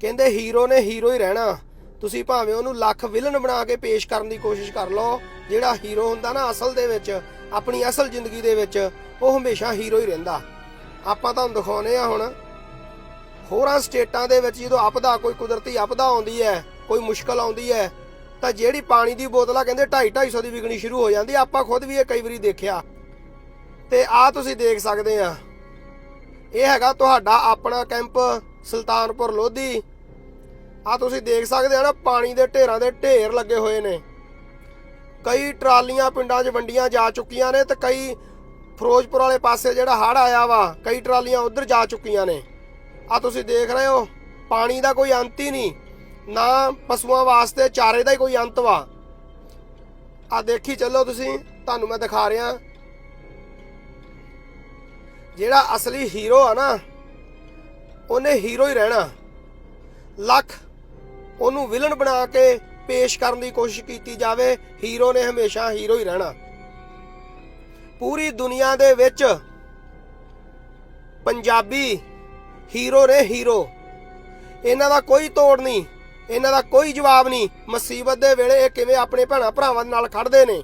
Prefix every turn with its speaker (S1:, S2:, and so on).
S1: ਕਹਿੰਦੇ ਹੀਰੋ ਨੇ ਹੀਰੋ ਹੀ ਰਹਿਣਾ। ਤੁਸੀਂ ਭਾਵੇਂ ਉਹਨੂੰ ਲੱਖ ਵਿਲਨ ਬਣਾ ਕੇ ਪੇਸ਼ ਕਰਨ ਦੀ ਕੋਸ਼ਿਸ਼ ਕਰ ਲਓ, ਜਿਹੜਾ ਹੀਰੋ ਹੁੰਦਾ ਨਾ ਅਸਲ ਦੇ ਵਿੱਚ, ਆਪਣੀ ਅਸਲ ਜ਼ਿੰਦਗੀ ਦੇ ਵਿੱਚ, ਉਹ ਹਮੇਸ਼ਾ ਹੀਰੋ ਹੀ ਰਹਿੰਦਾ। ਆਪਾਂ ਤੁਹਾਨੂੰ ਦਿਖਾਉਨੇ ਆ ਹੁਣ, ਹੋਰਾਂ ਸਟੇਟਾਂ ਦੇ ਵਿੱਚ ਜਦੋਂ ਆਪਦਾ ਕੋਈ ਕੁਦਰਤੀ ਆਪਦਾ ਆਉਂਦੀ ਹੈ, ਕੋਈ ਮੁਸ਼ਕਲ ਆਉਂਦੀ ਹੈ, ਤਾਂ ਜਿਹੜੀ ਪਾਣੀ ਦੀ ਬੋਤਲ ਆ ਕਹਿੰਦੇ 2.5 250 ਦੀ ਵਿਕਣੀ ਸ਼ੁਰੂ ਹੋ ਜਾਂਦੀ, ਆਪਾਂ ਖੁਦ ਵੀ ਇਹ ਕਈ ਵਾਰੀ ਦੇਖਿਆ। ਤੇ ਆ ਤੁਸੀਂ ਦੇਖ ਸਕਦੇ ਆ ਇਹ ਹੈਗਾ ਤੁਹਾਡਾ ਆਪਣਾ ਕੈਂਪ ਸੁਲਤਾਨਪੁਰ ਲੋਧੀ। ਆ ਤੁਸੀਂ ਦੇਖ ਸਕਦੇ ਆ ਨਾ, ਪਾਣੀ ਦੇ ਢੇਰਾਂ ਦੇ ਢੇਰ ਲੱਗੇ ਹੋਏ ਨੇ। ਕਈ ਟਰਾਲੀਆਂ ਪਿੰਡਾਂ 'ਚ ਵੰਡੀਆਂ ਜਾ ਚੁੱਕੀਆਂ ਨੇ ਤੇ ਕਈ ਫਿਰੋਜ਼ਪੁਰ ਵਾਲੇ ਪਾਸੇ ਜਿਹੜਾ ਹੜ੍ਹ ਆਇਆ ਵਾ, ਕਈ ਟਰਾਲੀਆਂ ਉਧਰ ਜਾ ਚੁੱਕੀਆਂ ਨੇ। ਆ ਤੁਸੀਂ ਦੇਖ ਰਹੇ ਹੋ, ਪਾਣੀ ਦਾ ਕੋਈ ਅੰਤ ਹੀ ਨਹੀਂ, ਨਾ ਪਸ਼ੂਆਂ ਵਾਸਤੇ, ਚਾਰੇ ਦਾ ਹੀ ਕੋਈ ਅੰਤ ਵਾ। ਆ ਦੇਖੀ ਚੱਲੋ ਤੁਸੀਂ, ਤੁਹਾਨੂੰ ਮੈਂ ਦਿਖਾ ਰਿਹਾ। ਜਿਹੜਾ ਅਸਲੀ ਹੀਰੋ ਆ ਨਾ ਉਹਨੇ ਹੀਰੋ ਹੀ ਰਹਿਣਾ। ਲੱਖ ਉਹਨੂੰ ਵਿਲਨ ਬਣਾ ਕੇ ਪੇਸ਼ ਕਰਨ ਦੀ ਕੋਸ਼ਿਸ਼ ਕੀਤੀ ਜਾਵੇ, ਹੀਰੋ ਨੇ ਹਮੇਸ਼ਾ ਹੀਰੋ ਹੀ ਰਹਿਣਾ। ਪੂਰੀ ਦੁਨੀਆ ਦੇ ਵਿੱਚ ਪੰਜਾਬੀ ਹੀਰੋ ਨੇ ਹੀਰੋ। ਇਹਨਾਂ ਦਾ ਕੋਈ ਤੋੜ ਨਹੀਂ, ਇਹਨਾਂ ਦਾ ਕੋਈ ਜਵਾਬ ਨਹੀਂ। ਮੁਸੀਬਤ ਦੇ ਵੇਲੇ ਇਹ ਕਿਵੇਂ ਆਪਣੇ ਭੈਣਾ ਭਰਾਵਾਂ ਦੇ ਨਾਲ ਖੜਦੇ ਨੇ?